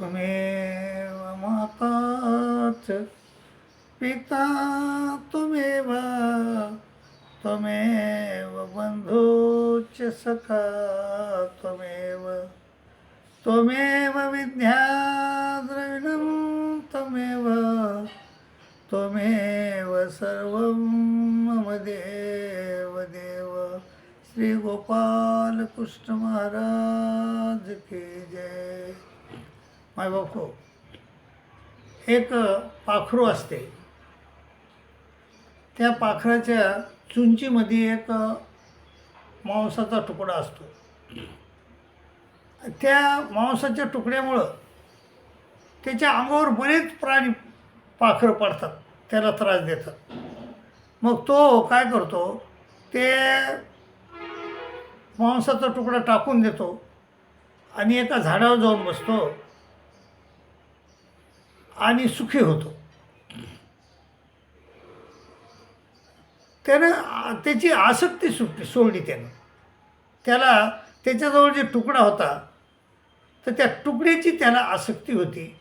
त्वमेव माताच पिता त्वमेव त्वमेव बन्धुश्च सखा त्वमेव. त्वमेव विद्या द्रविणं त्वमेव त्वमेव सर्वं मम देव देव. श्रीगोपालकृष्णमहाराज की जय. माय बापू एक पाखरू असते. त्या पाखराच्या चुंचीमध्ये एक मांसाचा तुकडा असतो. त्या मांसाच्या तुकड्यामुळं त्याच्या अंगावर बरेच प्राणी पाखरं पडतात त्याला त्रास देतात. मग तो काय करतो ते मांसाचा तुकडा टाकून देतो आणि एका झाडावर जाऊन बसतो. आणि सुखी होतो. त्यानं त्याची आसक्ती सुटली सोडली त्यानं. त्याला त्याच्याजवळ जे तुकडा होता तर त्या तुकड्याची त्याला आसक्ती होती.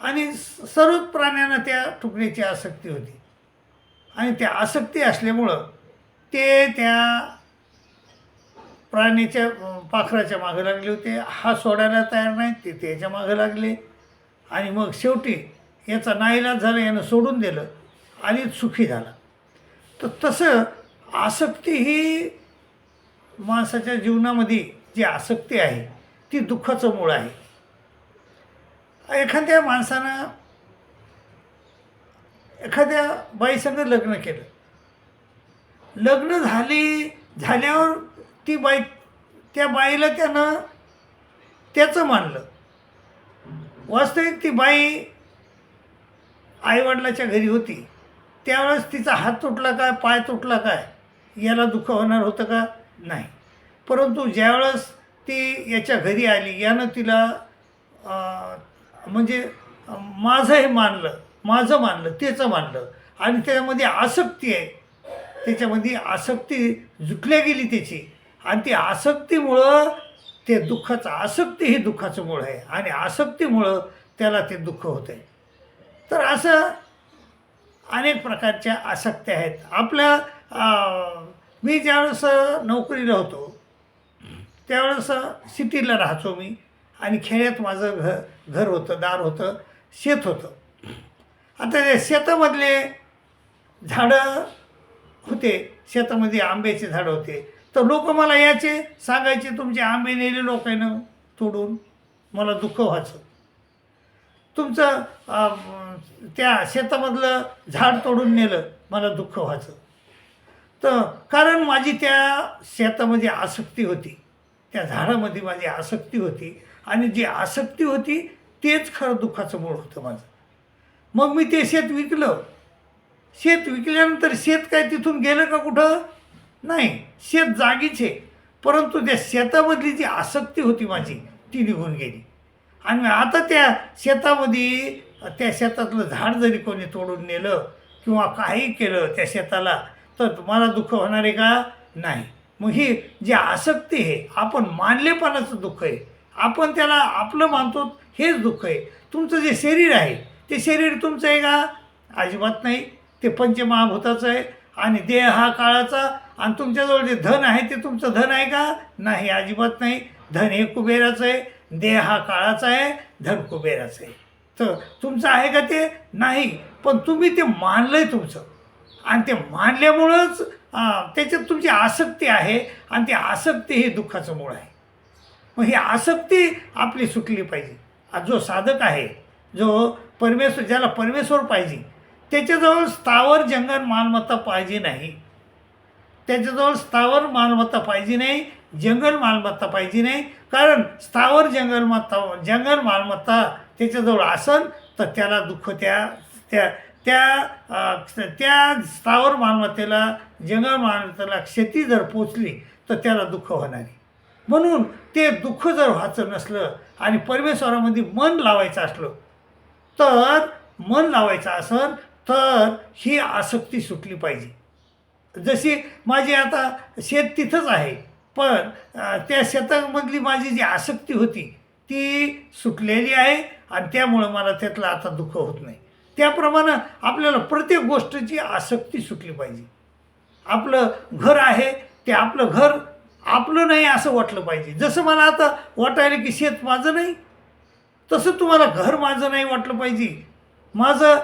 आणि सर्वच प्राण्यांना त्या तुकड्याची आसक्ती होती. आणि त्या आसक्ती असल्यामुळं ते त्या प्राण्याच्या पाखराच्या मागं लागले होते. हा सोडायला तयार नाही ते त्याच्या मागं लागले. आणि मग शेवटी याचा नाईलाज झाला यानं सोडून दिलं आणि सुखी झाला. तर तसं आसक्ती ही माणसाच्या जीवनामध्ये जी आसक्ती आहे ती दुःखाचं मूळ आहे. एखाद्या माणसानं एखाद्या बाईसंग लग्न केलं. लग्न झाली झाल्यावर ती बाई त्या बाईला त्यानं त्याचं मानलं. वास्तविक ती बाई आईवडिलाच्या घरी होती. त्यावेळेस तिचा हात तुटला काय पाय तुटला काय याला दुःख होणार होतं का? नाही. परंतु ज्यावेळेस ती याच्या घरी आली यानं तिला म्हणजे माझं हे मानलं माझं मानलं त्याचं मानलं. आणि त्याच्यामध्ये आसक्ती आहे. त्याच्यामध्ये आसक्ती जुटल्या गेली त्याची. आणि ती आसक्तीमुळं ते दुःखाचं आसक्ती ही दुःखाचं मूळ आहे. आणि आसक्तीमुळं त्याला ते दुःख होतं आहे तर असं अनेक प्रकारच्या आसक्त्या आहेत. आपल्या मी ज्यावेळेस नोकरीला होतो त्यावेळेस सिटीला राहतो मी. आणि खेड्यात माझं घर घर होतं दार होतं शेत होतं. आता त्या शेतामधले झाडं होते शेतामध्ये आंब्याचे झाडं होते तर लोक मला याचे सांगायचे तुमचे आंबे नेले लोकांनं तोडून. मला दुःख व्हायचं. तुमचं त्या शेतामधलं झाड तोडून नेलं मला दुःख व्हायचं. तर कारण माझी त्या शेतामध्ये आसक्ती होती. त्या झाडामध्ये माझी आसक्ती होती. आणि जी आसक्ती होती तेच खरं दुःखाचं मूळ होतं माझं. मग मी ते शेत विकलं. शेत विकल्यानंतर शेत काय तिथून गेलं का कुठं? नाही शेत जागीच आहे. परंतु त्या शेतामधली जी आसक्ती होती माझी ती निघून गेली. आणि आता त्या शेतामध्ये त्या शेतातलं झाड जरी कोणी तोडून नेलं किंवा काही केलं त्या शेताला तर तुम्हाला दुःख होणार आहे का? नाही. मग ही जी आसक्ती आहे आपण मानलेपणाचं दुःख आहे. आपण त्याला आपलं मानतो हेच दुःख आहे. तुमचं जे शरीर आहे ते शरीर तुमचं आहे का? अजिबात नाही. ते पंचमहाभूताचं आहे. आणि देह हा काळाचा आणि तुमच्याजवळ जे धन आहे ते तुमचं धन आहे का? नाही अजिबात नाही. धन हे कुबेराचं आहे देह हा काळाचा आहे धन कुबेराचं आहे. तर तुमचं आहे का ते? नाही. पण तुम्ही ते मानलं आहे तुमचं. आणि ते मानल्यामुळंच त्याच्यात तुमची आसक्ती आहे आणि ती आसक्ती हे दुःखाचं मूळ आहे. मग ही आसक्ती आपली सुटली पाहिजे. जो साधक आहे जो परमेश्वर ज्याला परमेश्वर पाहिजे त्याच्याजवळ स्थावर जंगल मालमत्ता पाहिजे नाही. त्याच्याजवळ स्थावर मालमत्ता पाहिजे नाही जंगल मालमत्ता पाहिजे नाही. कारण स्थावर जंगल जंगल मालमत्ता त्याच्याजवळ असन तर त्याला दुःख त्या त्या त्या त्या स्थावर मालमत्तेला जंगल मालमत्तेला क्षती जर पोचली तर त्याला दुःख होणार आहे. म्हणून ते दुःख जर व्हायचं नसलं आणि परमेश्वरामध्ये मन लावायचं असलं तर मन लावायचं असेल तर ही आसक्ती सुटली पाहिजे. जशी माझी आता शेत तिथंच आहे पण त्या शेतामधली माझी जी आसक्ती होती ती सुटलेली आहे आणि त्यामुळं मला त्यातलं आता दुःख होत नाही. त्याप्रमाणे आपल्याला प्रत्येक गोष्टीची आसक्ती सुटली पाहिजे. आपलं घर आहे ते आपलं घर आपलं नाही असं वाटलं पाहिजे. जसं मला आता वाटायला की शेत माझं नाही तसं तुम्हाला घर माझं नाही वाटलं पाहिजे. माझं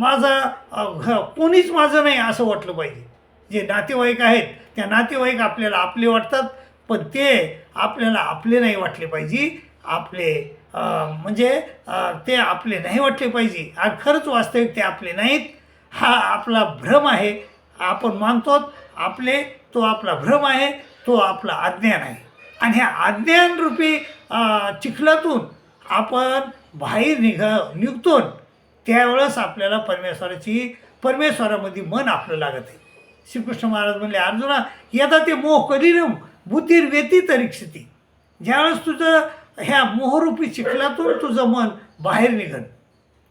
माझं घ कोणीच माझं नाही असं वाटलं पाहिजे. जे नातेवाईक आहेत त्या नातेवाईक आपल्याला आपले वाटतात पण ते आपल्याला आपले नाही वाटले पाहिजे. आपले म्हणजे ते आपले नाही वाटले पाहिजे. आणि खरंच वास्तविक ते आपले नाहीत. हा आपला भ्रम आहे. आपण मानतो आपले तो आपला भ्रम आहे तो आपला अज्ञान आहे. आणि ह्या अज्ञानरूपी चिखलातून आपण बाहेर निघ निघतो त्यावेळेस आपल्याला परमेश्वराची परमेश्वरामध्ये मन आपलं लागत आहे. श्रीकृष्ण महाराज म्हणले अर्जुना यदा ते मोह करीनम बुद्धीर व्यती तरीक्षती ज्यावेळेस तुझं ह्या मोहरूपी चिखलातून तुझं मन बाहेर निघन.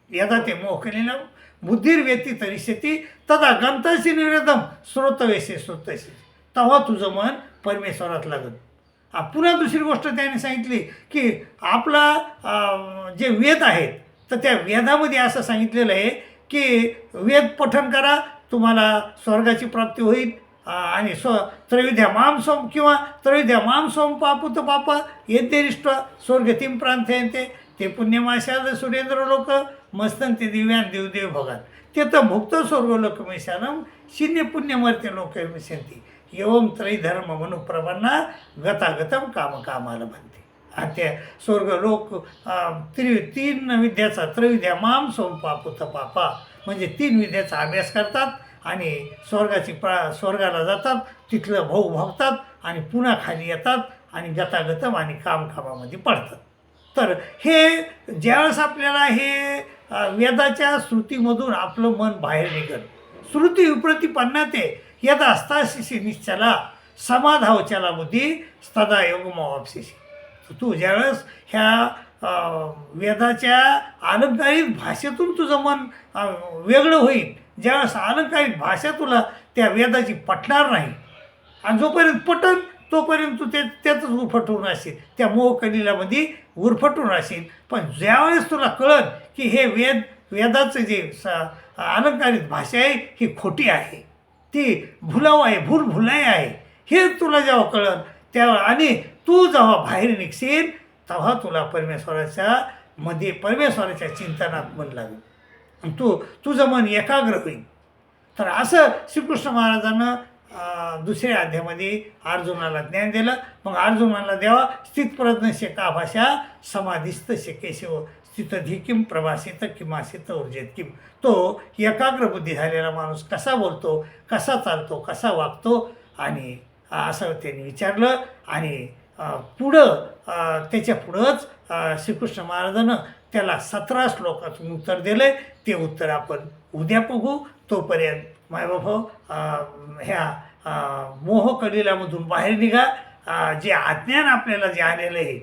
यदा ते मोह करीनम बुद्धीर व्यती तरीक्षती तदा गंताशी निवेदम श्रोतवेशी श्रोतशी तेव्हा तुझं मन परमेश्वरात लागत पुन्हा दुसरी गोष्ट त्याने सांगितली की आपला जे वेद आहेत तर त्या वेदामध्ये असं सांगितलेलं आहे की वेद पठन करा तुम्हाला स्वर्गाची प्राप्ती होईल. आणि स्व त्रैविध्या माम सोम किंवा त्रैविध्या माम सोम पापुत पापा येते स्वर्गतीम प्रांत येते ते पुण्यमाशाद सुरेंद्र लोक मस्तन ते दिव्यान देवदेव भगवान. ते तर भुक्त स्वर्ग लोक मिशानम शिन्य पुण्यमर्त्य लोक मिशंती. एवम त्रैधर्म मनुप्रभांना गतागतम काम कामाला म्हणते ते स्वर्ग लोक त्रि तीन विद्याचा त्रविद्या माम सोम पापुत पापा म्हणजे तीन विद्याचा अभ्यास करतात आणि स्वर्गाची प्रा स्वर्गाला जातात तिथलं भाऊ भोगतात आणि पुन्हा खाली येतात आणि गतागतम आणि कामकामामध्ये पडतात. तर हे ज्यावेळेस आपल्याला हे वेदाच्या श्रुतीमधून आपलं मन बाहेर निघत श्रुती विप्रतिपन्ना ते यद असताशिशी निश्चला समाधावच्याला बुद्धी स्तदा योगमवापशिशी तू ज्यावेळेस ह्या वेदाच्या अलंकारिक भाषेतून तुझं मन वेगळं होईल ज्यावेळेस अलंकारिक भाषा तुला त्या वेदाची पटणार नाही आणि जोपर्यंत पटन तोपर्यंत तू ते त्यातच उरफटून असेल त्या मोहकलिलामध्ये उरफटून असेल पण ज्यावेळेस तुला कळत की हे वेद वेदाचं जे स अलंकारिक भाषा आहे ही खोटी आहे ती भुलाव आहे भूल भुलाई आहे हे तुला जेव्हा कळत तेव्हा आणि तू जेव्हा बाहेर निघशील तेव्हा तुला परमेश्वराच्या मध्ये परमेश्वराच्या चिंतनात मन लागेल. आणि तू तुझं मन एकाग्र होईल. तर असं श्रीकृष्ण महाराजानं दुसऱ्या अध्यामध्ये अर्जुनाला ज्ञान दिलं. मग अर्जुनाला देवा स्थितप्रज्ञ शेका भाषा समाधिस्थ शेके शिव किम प्रभासित किमासित ऊर्जेत किम. तो एकाग्र बुद्धी झालेला माणूस कसा बोलतो कसा चालतो कसा वागतो? आणि असं त्यांनी विचारलं. आणि पुढं त्याच्या पुढंच श्रीकृष्ण महाराजानं त्याला सतरा श्लोकातून उत्तर दिलं ते उत्तर आपण उद्या बघू. तोपर्यंत मायबाभाऊ ह्या अं, बाहेर निघा. जे अज्ञान आपल्याला जे आलेलं आहे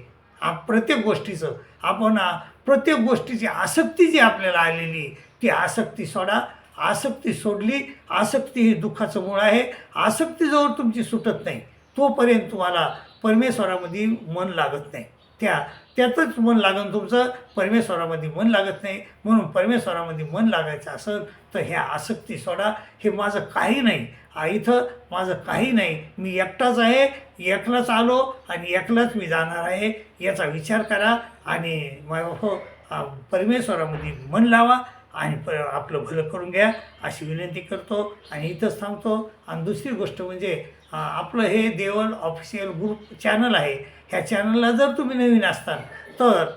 प्रत्येक गोष्टीचं आपण प्रत्येक गोष्टीची आसक्ती जी आपल्याला आलेली ती आसक्ती सोडा. आसक्ती सोडली आसक्ती हे दुःखाचं मूळ आहे. आसक्ती जवळ तुमची सुटत नाही. तोपर्यंत तुम्हाला परमेश्वरामध्ये मन लागत नाही. त्या त्यातच मन लागून तुमचं परमेश्वरामध्ये मन लागत नाही. म्हणून परमेश्वरामध्ये मन लागायचं असेल तर ह्या आसक्ती सोडा. हे माझं काही नाही. इथं माझं काही नाही. मी एकटाच आहे. एकलाच आलो आणि एकलाच मी जाणार आहे. याचा विचार करा आणि हो परमेश्वरामध्ये मन लावा. आणि प आपलं भलं करून घ्या अशी विनंती करतो. आणि इथंच थांबतो. आणि दुसरी गोष्ट म्हणजे आपलं हे देवल ऑफिशियल ग्रुप चॅनल आहे. ह्या चॅनलला जर तुम्ही नवीन असताल तर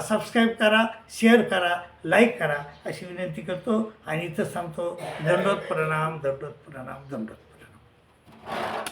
सबस्क्राईब करा शेअर करा लाईक करा अशी विनंती करतो. आणि इथंच थांबतो. दंडोत प्रणाम दंडोत प्रणाम दंडोत प्रणाम.